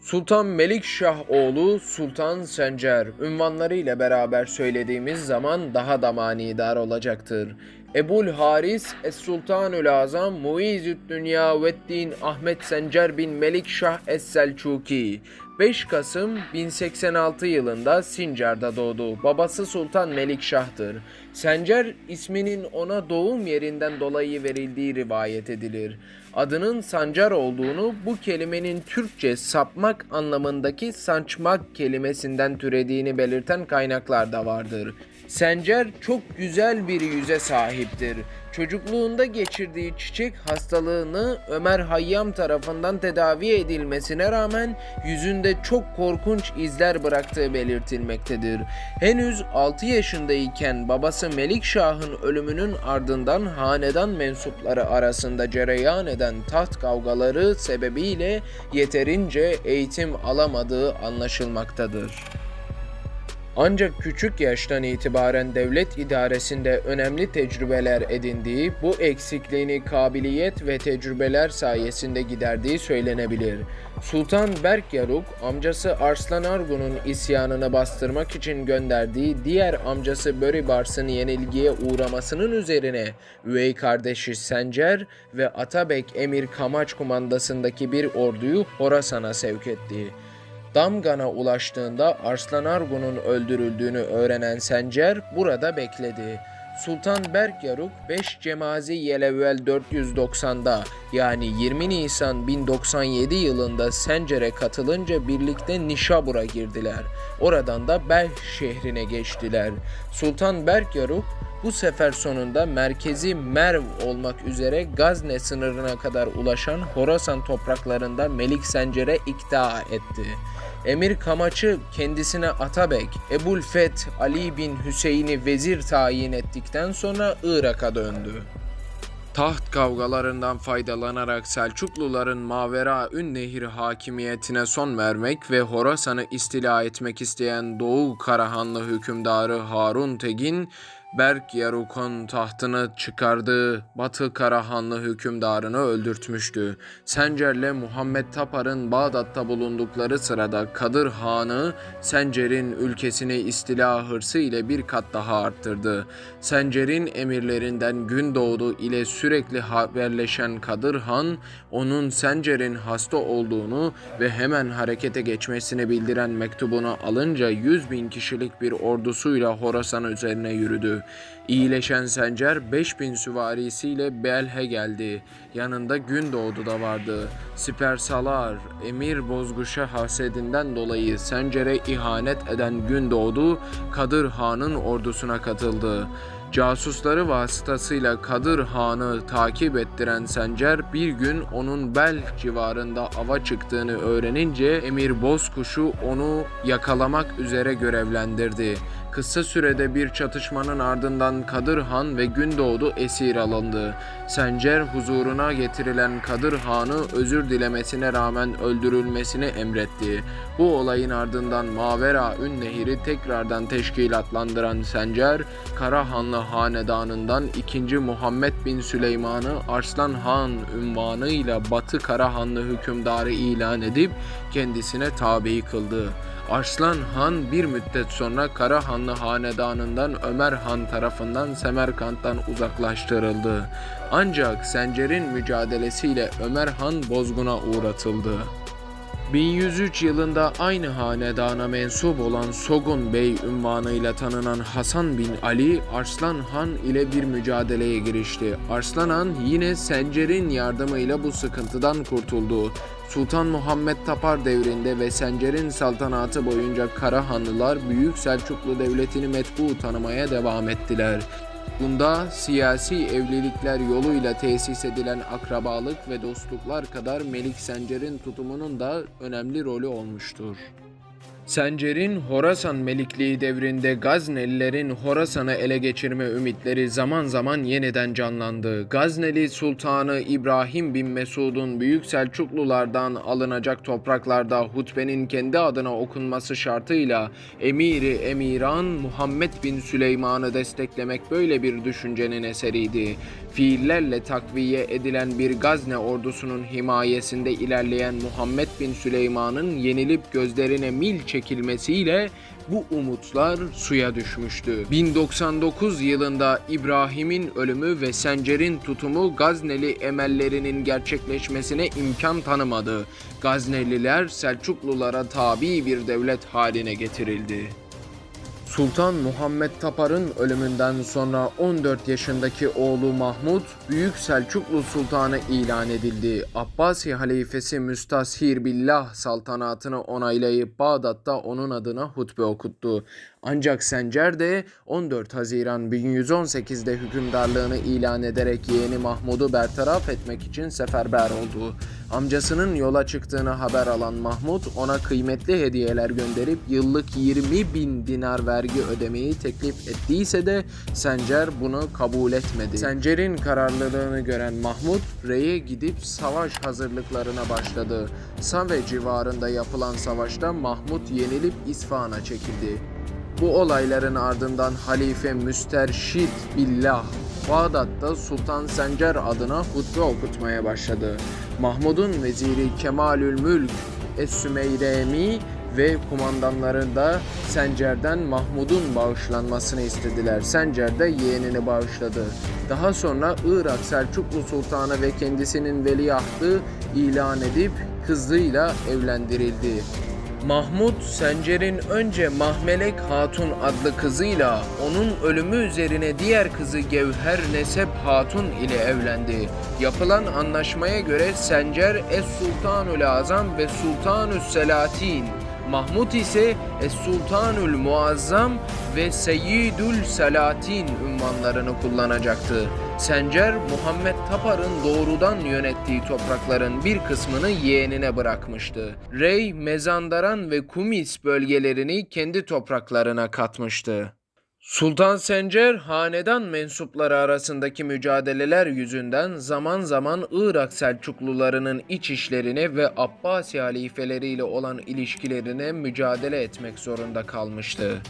Sultan Melikşah oğlu Sultan Sencer ünvanları ile beraber söylediğimiz zaman daha da manidar olacaktır. Ebul Haris Es Sultanül Azam Muizzü't Dünya Veddin Ahmet Sencer bin Melikşah Es Selçuki 5 Kasım 1086 yılında Sincar'da doğdu. Babası Sultan Melikşah'tır. Sencer isminin ona doğum yerinden dolayı verildiği rivayet edilir. Adının Sancar olduğunu bu kelimenin Türkçe sapmak anlamındaki saçmak kelimesinden türediğini belirten kaynaklar da vardır. Sencer çok güzel bir yüze sahiptir. Çocukluğunda geçirdiği çiçek hastalığını Ömer Hayyam tarafından tedavi edilmesine rağmen yüzünde çok korkunç izler bıraktığı belirtilmektedir. Henüz 6 yaşındayken babası Melikşah'ın ölümünün ardından hanedan mensupları arasında cereyan eden taht kavgaları sebebiyle yeterince eğitim alamadığı anlaşılmaktadır. Ancak küçük yaştan itibaren devlet idaresinde önemli tecrübeler edindiği, bu eksikliğini kabiliyet ve tecrübeler sayesinde giderdiği söylenebilir. Sultan Berk Yaruk, amcası Arslan Argun'un isyanını bastırmak için gönderdiği diğer amcası Böribars'ın yenilgiye uğramasının üzerine üvey kardeşi Sencer ve Atabek Emir Kamaç kumandasındaki bir orduyu Horasan'a sevk etti. Damgan'a ulaştığında Arslan Argun'un öldürüldüğünü öğrenen Sencer burada bekledi. Sultan Berk Yaruk 5 Cemazi Yelevvel 490'da yani 20 Nisan 1097 yılında Sencer'e katılınca birlikte Nişabur'a girdiler. Oradan da Belh şehrine geçtiler. Sultan Berk Yaruk bu sefer sonunda merkezi Merv olmak üzere Gazne sınırına kadar ulaşan Horasan topraklarında Melik Sencer'e ikta etti. Emir Kamaç'ı kendisine Atabek, Ebul Feth Ali bin Hüseyin'i vezir tayin ettikten sonra Irak'a döndü. Taht kavgalarından faydalanarak Selçukluların Mavera Ün Nehri hakimiyetine son vermek ve Horasan'ı istila etmek isteyen Doğu Karahanlı hükümdarı Harun Tegin, Berk Yaruk'un tahtını çıkardığı Batı Karahanlı hükümdarını öldürtmüştü. Sencer'le Muhammed Tapar'ın Bağdat'ta bulundukları sırada Kadır Han'ı Sencer'in ülkesini istila hırsı ile bir kat daha arttırdı. Sencer'in emirlerinden Gündoğdu ile sürekli haberleşen Kadır Han, onun Sencer'in hasta olduğunu ve hemen harekete geçmesini bildiren mektubunu alınca 100 bin kişilik bir ordusuyla Horasan üzerine yürüdü. İyileşen Sencer 5000 süvarisiyle Belhe geldi. Yanında Gündoğdu da vardı. Sipersalar, emir bozguşa hasedinden dolayı Sencer'e ihanet eden Gündoğdu, Kadır Han'ın ordusuna katıldı. Casusları vasıtasıyla Kadır Han'ı takip ettiren Sencer bir gün onun Bel civarında ava çıktığını öğrenince Emir Bozkuş'u onu yakalamak üzere görevlendirdi. Kısa sürede bir çatışmanın ardından Kadır Han ve Gündoğdu esir alındı. Sencer huzuruna getirilen Kadır Han'ı özür dilemesine rağmen öldürülmesini emretti. Bu olayın ardından Mavera Ün Nehri tekrardan teşkilatlandıran Sencer, Karahanlı hanedanından 2. Muhammed bin Süleyman'ı Arslan Han ünvanıyla Batı Karahanlı hükümdarı ilan edip kendisine tabi kıldı. Arslan Han bir müddet sonra Karahanlı hanedanından Ömer Han tarafından Semerkant'tan uzaklaştırıldı. Ancak Sencer'in mücadelesiyle Ömer Han bozguna uğratıldı. 1103 yılında aynı hanedana mensup olan Sogun Bey ünvanıyla tanınan Hasan bin Ali, Arslan Han ile bir mücadeleye girişti. Arslan Han yine Sencer'in yardımıyla bu sıkıntıdan kurtuldu. Sultan Muhammed Tapar devrinde ve Sencer'in saltanatı boyunca Karahanlılar Büyük Selçuklu Devleti'ni metbu tanımaya devam ettiler. Bunda siyasi evlilikler yoluyla tesis edilen akrabalık ve dostluklar kadar Melik Sencer'in tutumunun da önemli rolü olmuştur. Sencer'in Horasan Melikliği devrinde Gaznelilerin Horasan'ı ele geçirme ümitleri zaman zaman yeniden canlandı. Gazneli Sultanı İbrahim bin Mesud'un Büyük Selçuklulardan alınacak topraklarda hutbenin kendi adına okunması şartıyla Emiri Emiran Muhammed bin Süleyman'ı desteklemek böyle bir düşüncenin eseriydi. Fiillerle takviye edilen bir Gazne ordusunun himayesinde ilerleyen Muhammed bin Süleyman'ın yenilip gözlerine mil çekilmesiyle bu umutlar suya düşmüştü. 1099 yılında İbrahim'in ölümü ve Sencer'in tutumu Gazneli emellerinin gerçekleşmesine imkan tanımadı. Gazneliler Selçuklulara tabi bir devlet haline getirildi. Sultan Muhammed Tapar'ın ölümünden sonra 14 yaşındaki oğlu Mahmud Büyük Selçuklu Sultanı ilan edildi. Abbasi halifesi Müstashir Billah saltanatını onaylayıp Bağdat'ta onun adına hutbe okuttu. Ancak Sencer de 14 Haziran 1118'de hükümdarlığını ilan ederek yeğeni Mahmud'u bertaraf etmek için seferber oldu. Amcasının yola çıktığını haber alan Mahmud ona kıymetli hediyeler gönderip yıllık 20 bin dinar vergi ödemeyi teklif ettiyse de Sencer bunu kabul etmedi. Sencer'in kararlılığını gören Mahmud Rey'e gidip savaş hazırlıklarına başladı. Save civarında yapılan savaşta Mahmud yenilip İsfahan'a çekildi. Bu olayların ardından Halife Müsterşid Billah Bağdat'ta Sultan Sencer adına hutbe okutmaya başladı. Mahmud'un veziri Kemalül Mülk Es-Sümeyremi ve kumandanları da Sencer'den Mahmud'un bağışlanmasını istediler. Sencer de yeğenini bağışladı. Daha sonra Irak Selçuklu Sultanı ve kendisinin veliahtı ilan edip kızıyla evlendirildi. Mahmud Sencer'in önce Mahmelek Hatun adlı kızıyla onun ölümü üzerine diğer kızı Gevher Nesep Hatun ile evlendi. Yapılan anlaşmaya göre Sencer Es Sultanül Azam ve Sultanü's Selatin Mahmud ise Es-Sultanül Muazzam ve Seyyidül Selatin unvanlarını kullanacaktı. Sencer, Muhammed Tapar'ın doğrudan yönettiği toprakların bir kısmını yeğenine bırakmıştı. Rey, Mezandaran ve Kumis bölgelerini kendi topraklarına katmıştı. Sultan Sencer, hanedan mensupları arasındaki mücadeleler yüzünden zaman zaman Irak Selçuklularının iç işlerine ve Abbasi halifeleriyle olan ilişkilerine mücadele etmek zorunda kalmıştı.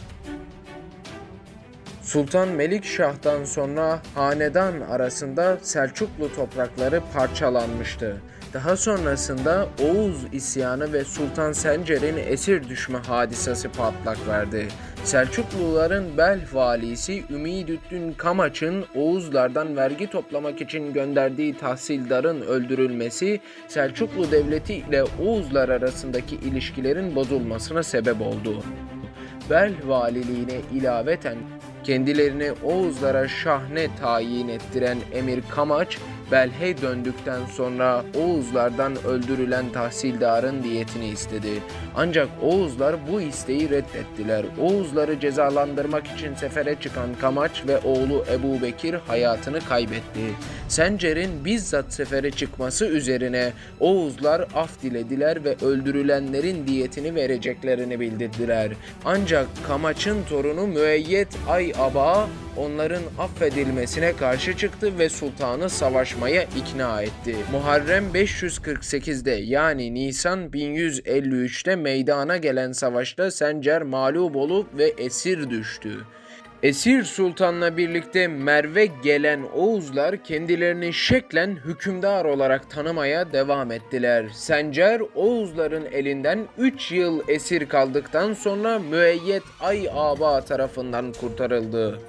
Sultan Melikşah'tan sonra hanedan arasında Selçuklu toprakları parçalanmıştı. Daha sonrasında Oğuz isyanı ve Sultan Sencer'in esir düşme hadisesi patlak verdi. Selçukluların Bel valisi Ümidüddin Kamaç'ın Oğuzlardan vergi toplamak için gönderdiği tahsildarın öldürülmesi Selçuklu Devleti ile Oğuzlar arasındaki ilişkilerin bozulmasına sebep oldu. Bel valiliğine ilaveten kendilerini Oğuzlara şahne tayin ettiren Emir Kamaç, Belhe döndükten sonra Oğuzlardan öldürülen tahsildarın diyetini istedi. Ancak Oğuzlar bu isteği reddettiler. Oğuzları cezalandırmak için sefere çıkan Kamaç ve oğlu Ebu Bekir hayatını kaybetti. Sencer'in bizzat sefere çıkması üzerine Oğuzlar af dilediler ve öldürülenlerin diyetini vereceklerini bildirdiler. Ancak Kamaç'ın torunu Müeyyet Ay Aba onların affedilmesine karşı çıktı ve sultanı savaşmaya ikna etti. Muharrem 548'de yani Nisan 1153'te meydana gelen savaşta Sencer mağlup olup ve esir düştü. Esir Sultan'la birlikte Merve gelen Oğuzlar kendilerini şeklen hükümdar olarak tanımaya devam ettiler. Sencer Oğuzların elinden 3 yıl esir kaldıktan sonra Müeyyet Ay Aba tarafından kurtarıldı.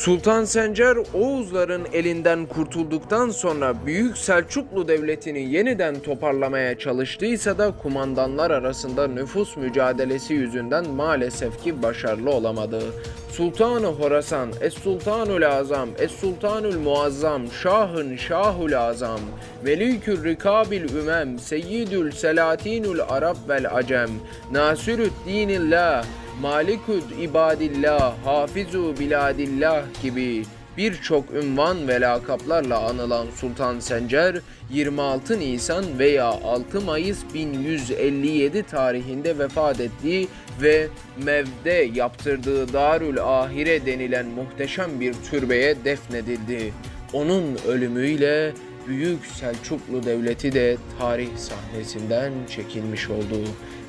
Sultan Sencer Oğuzların elinden kurtulduktan sonra Büyük Selçuklu Devleti'ni yeniden toparlamaya çalıştıysa da kumandanlar arasında nüfus mücadelesi yüzünden maalesef ki başarılı olamadı. Sultanı Horasan, Es-Sultanül Azam, Es-Sultanül Muazzam, Şahın Şahül Azam, Melikül Rikabil Ümem, Seyyidül Selatinül Arab vel Acem, Nasürüd Dinillah, Malikud ibadillah, hafizu biladillah gibi birçok ünvan ve lakaplarla anılan Sultan Sencer 26 Nisan veya 6 Mayıs 1157 tarihinde vefat ettiği ve Mev'de yaptırdığı Darül Ahire denilen muhteşem bir türbeye defnedildi. Onun ölümüyle Büyük Selçuklu Devleti de tarih sahnesinden çekilmiş oldu.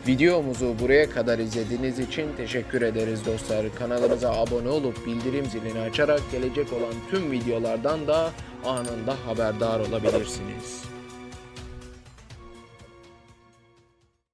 Videomuzu buraya kadar izlediğiniz için teşekkür ederiz dostlar. Kanalımıza abone olup bildirim zilini açarak gelecek olan tüm videolardan da anında haberdar olabilirsiniz.